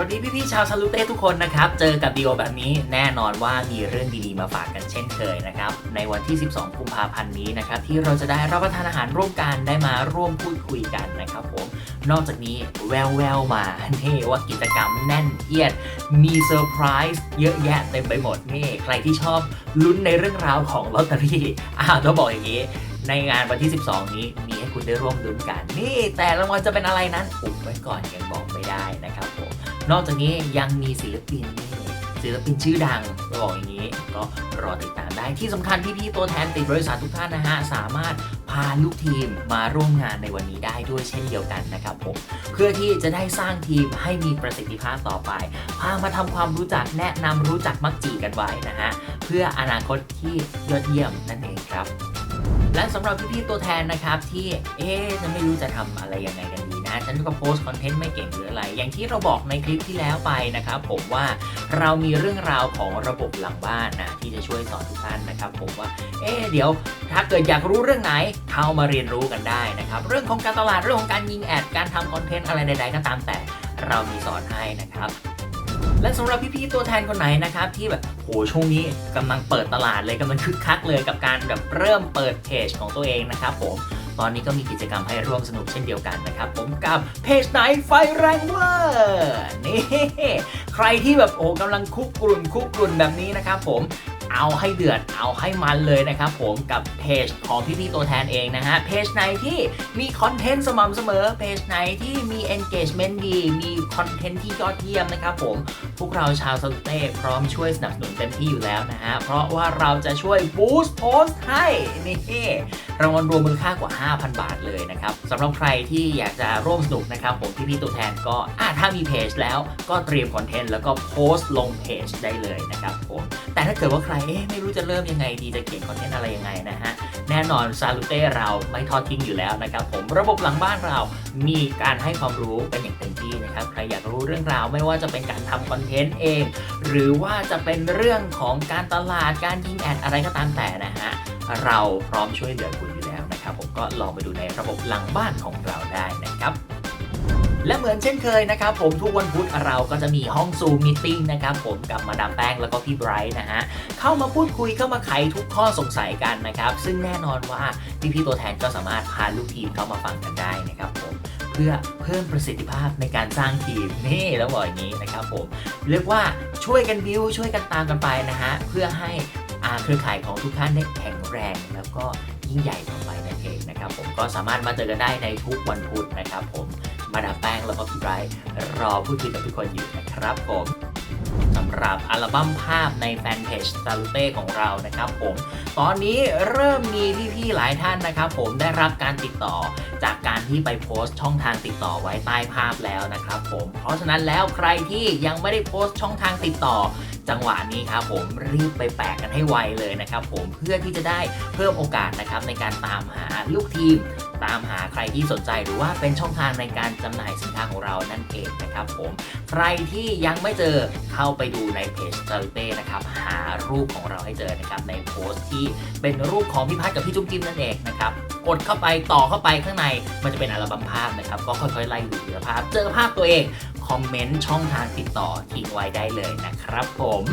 วัสดีพี่ๆชาวซาลูเต้ทุกคนนะครับ เจอกับดีโอแบบนี้แน่นอนว่ามีเรื่องดีๆมาฝากกันเช่นเคยนะครับ ในวันที่ 12 กุมภาพันธ์นี้นะครับ ที่เราจะได้รับประทานอาหารร่วมกันได้มาร่วมพูดคุยกันนะครับผม นอกจากนี้แววๆมานี่ว่ากิจกรรมแน่นเอียด มีเซอร์ไพรส์เยอะแยะเต็มไปหมดนี่ใครที่ชอบลุ้นในเรื่องราวของลอตเตอรี่อ้าต้องบอกอย่างนี้ในงานวันที่ 12 นี้มีให้คุณได้ร่วมลุ้นกัน นี่แต่รางวัลจะเป็นอะไรนั้นอุบไว้ก่อนยังบอกไม่ได้นะครับผ นอกจากนี้ยังมีศิลปินศิลปินชื่อดังบอกอย่างนี้ ก็รอติดตามได้ที่สำคัญพี่ๆตัวแทนติดบริษัททุกท่านนะฮะ สามารถพาลูกทีมมาร่วมงานในวันนี้ได้ด้วยเช่นเดียวกันนะครับผมเพื่อที่จะได้สร้างทีมให้มีประสิทธิภาพต่อไป พามาทำความรู้จักแนะนำรู้จักมักจีกันไว้นะฮะ เพื่ออนาคตที่ยอดเยี่ยมนั่นเองครับ และสำหรับพี่ๆตัวแทนนะครับที่เอ๊ะฉันไม่รู้จะทำอะไรยังไงกันดี นะฉันก็โพสต์คอนเทนต์ไม่เก่งหรืออะไร อย่างที่เราบอกในคลิปที่แล้วไปนะครับผมว่าเรามีเรื่องราวของระบบหลังบ้านนะที่จะช่วยสอนทุกท่านนะครับผมว่าเอ๊เดี๋ยวถ้าเกิดอยากรู้เรื่องไหนเข้ามาเรียนรู้กันได้นะครับเรื่องของการตลาดเรื่องของการยิงแอดการทำคอนเทนต์อะไรใดๆก็ตามแต่เรามีสอนให้นะครับและสำหรับพี่ๆตัวแทนคนไหนนะครับที่แบบโหช่วงนี้กำลังเปิดตลาดเลยกำลังคึกคักเลยกับการแบบเริ่มเปิดเพจของตัวเองนะครับผม ตอนนี้ก็มีกิจกรรมให้ร่วมสนุกเช่นเดียวกันนะครับ ผมกับเพจไหนไฟแรงเวอร์นี่ใครที่แบบโอ้กำลังคุกกรุ่นคุกกรุ่นแบบนี้นะครับผม เอาให้เดือดเอาให้มันเลยนะครับผมกับเพจของพี่ๆตัวแทนเองนะฮะเพจไหนที่มีคอนเทนต์สม่ำเสมอเพจไหนที่มี engagement ดี มีคอนเทนต์ที่ยอดเยี่ยมนะครับผมพวกเราชาวสลุเต้พร้อมช่วยสนับสนุนเต็มที่อยู่แล้วนะฮะเพราะว่าเราจะช่วยบูสต์โพสต์ให้นี่รางวัลรวมมูลค่ากว่า 5,000 บาทเลยนะครับสำหรับใครที่อยากจะร่วมสนุกนะครับผมพี่ๆตัวแทนก็อะถ้ามีเพจแล้วก็เตรียมคอนเทนต์แล้วก็โพสต์ลงเพจได้เลยนะครับผมแต่ถ้าเกิดว่าใครไม่รู้จะเริ่มยังไงดีจะเขียนคอนเทนต์อะไรยังไงนะฮะ แน่นอนซาลูเต้เราไม่ทอดทิ้งอยู่แล้วนะครับผมระบบหลังบ้านเรามีการให้ความรู้กันอย่างเต็มที่นะครับใครอยากรู้เรื่องราวไม่ว่าจะเป็นการทำคอนเทนต์เอง หรือว่าจะเป็นเรื่องของการตลาดการยิงแอดอะไรก็ตามแต่นะฮะเราพร้อมช่วยเหลือคุณอยู่แล้วนะครับผมก็ลองไปดูในระบบหลังบ้านของเราได้นะครับ และเหมือนเช่นเคยนะครับผมทุกวันพุธเราก็จะมีห้องซูมมิทติ้งนะครับผมกับมาดามแป้งแล้วก็พี่ไบรท์นะฮะเข้ามาพูดคุยเข้ามาไขทุกข้อสงสัยกันนะครับซึ่งแน่นอนว่าพี่ๆตัวแทนก็สามารถพาลูกทีมเข้ามาฟังกันได้นะครับผมเพื่อเพิ่มประสิทธิภาพในการสร้างทีมนี่แล้วบอกอย่างนี้นะครับผมเรียกว่าช่วยกันบิวช่วยกันตามกันไปนะฮะเพื่อให้อาเครือข่ายของทุกท่านได้แข็งแรง แล้วก็ยิ่งใหญ่ต่อไปนั่นเองนะครับผมก็สามารถมาเจอกันได้ในทุกวันพุธนะครับผม มาดามแป้งแล้วก็พี่ไบรท์รอพูดคุยกับทุกคนอยู่นะครับผมสำหรับอัลบั้มภาพในแฟนเพจ s a l u t e ของเรานะครับผม ตอนนี้เริ่มมีพี่ๆหลายท่านนะครับผมได้รับการติดต่อจากการที่ไปโพสต์ช่องทางติดต่อไว้ใต้ภาพแล้วนะครับผม เพราะฉะนั้นแล้วใครที่ยังไม่ได้โพสต์ช่องทางติดต่อจังหวะนี้ครับผมรีบไปแปะกันให้ไวเลยนะครับผมเพื่อที่จะได้เพิ่มโอกาสนะครับในการตามหาลูกทีม ตามหาใครที่สนใจหรือว่าเป็นช่องทางในการจำหน่ายสินค้าของเรานั่นเองนะครับผมใครที่ยังไม่เจอเข้าไปดูในเพจ s a l u t e นะครับหารูปของเราให้เจอนะครับในโพสต์ที่เป็นรูปของพี่พัดกับพี่จุ๊มจิ้มนั่นเองนะครับกดเข้าไปต่อเข้าไปข้างในมันจะเป็นอัลบั้มภาพนะครับก็ค่อยๆไล่ดูทีละภาพ เจอภาพตัวเองคอมเมนต์ช่องทางติดต่อทิ้งไว้ได้เลยนะครับผม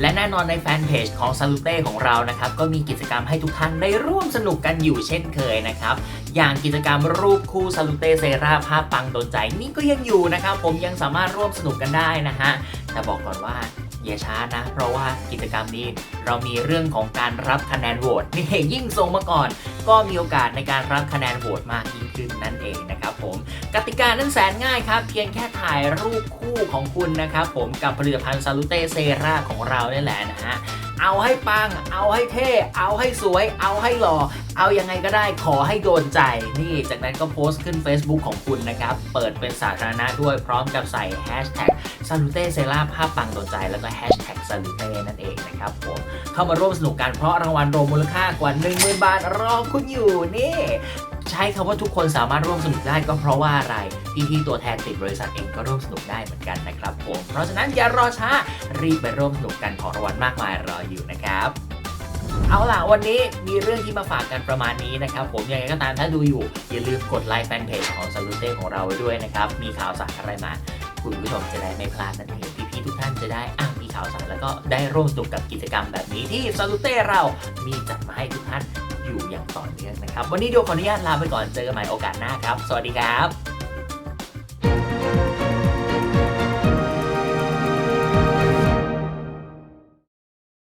และแน่นอนในแฟนเพจของซาลูเต้ของเรานะครับก็มีกิจกรรมให้ทุกท่านได้ร่วมสนุกกันอยู่เช่นเคยนะครับ อย่างกิจกรรมรูปคู่ s a l u t e เซราภาพปังโดนใจนี่ก็ยังอยู่นะครับ ผมยังสามารถร่วมสนุกกันได้นะฮะ แต่บอกก่อนว่าอย่าช้านะ เพราะว่ากิจกรรมนี้เรามีเรื่องของการรับคะแนนโหวตนี่ยิ่งส่งมาก่อน ก็มีโอกาสในการรับคะแนนโหวตมากยิ่งขึ้นนั่นเองนะครับผมกติกานั้นแสนง่ายครับ เพียงแค่ถ่ายรูปคู่ของคุณนะครับผมกับผลิตภัณฑ์ซาลูเตเซราของเราเนี่ยแหละนะฮะ เอาให้ปัง เอาให้เท่ เอาให้สวย เอาให้หล่อ เอายังไงก็ได้ขอให้โดนใจ นี่ จากนั้นก็โพสต์ขึ้น Facebook ของคุณนะครับ เปิดเป็นสาธารณะด้วยพร้อมกับใส่ Hashtag s a l u t e s e r a ภาพปังโดนใจแล้วก็ Hashtag s a l u t e นั่นเองนะครับผมเข้ามาร่วมสนุกกันเพราะรางวัลรวมมูลค่ากว่า 10,000 บาทรอคุณอยู่นี่ ใช้คำว่าทุกคนสามารถร่วมสนุกได้ก็เพราะว่าอะไร พี่ๆตัวแทนติดบริษัทเองก็ร่วมสนุกได้เหมือนกันนะครับผมเพราะฉะนั้นอย่ารอช้ารีบไปร่วมสนุกกันของรางวัลมากมายรออยู่นะครับเอาล่ะ วันนี้มีเรื่องที่มาฝากกันประมาณนี้นะครับ ผมยังไงก็ตามถ้าดูอยู่ อย่าลืมกดไลค์แฟนเพจของ s a l u t e ของเราไว้ด้วยนะครับ มีข่าวสารอะไรมา คุณผู้ชมจะได้ไม่พลาดนั่นเองพี่ๆทุกท่านจะได้อ่ามีข่าวสารแล้วก็ได้ร่วมสนุกกับกิจกรรมแบบนี้ที่ซาลูเต้เรามีจัดมาให้ทุกท่าน อยู่อย่างต่อเนื่องนะครับ วันนี้เดี๋ยขออนุญาตลาไปก่อนเจอกันใหม่โอกาสหน้าครับ สวัสดีครับ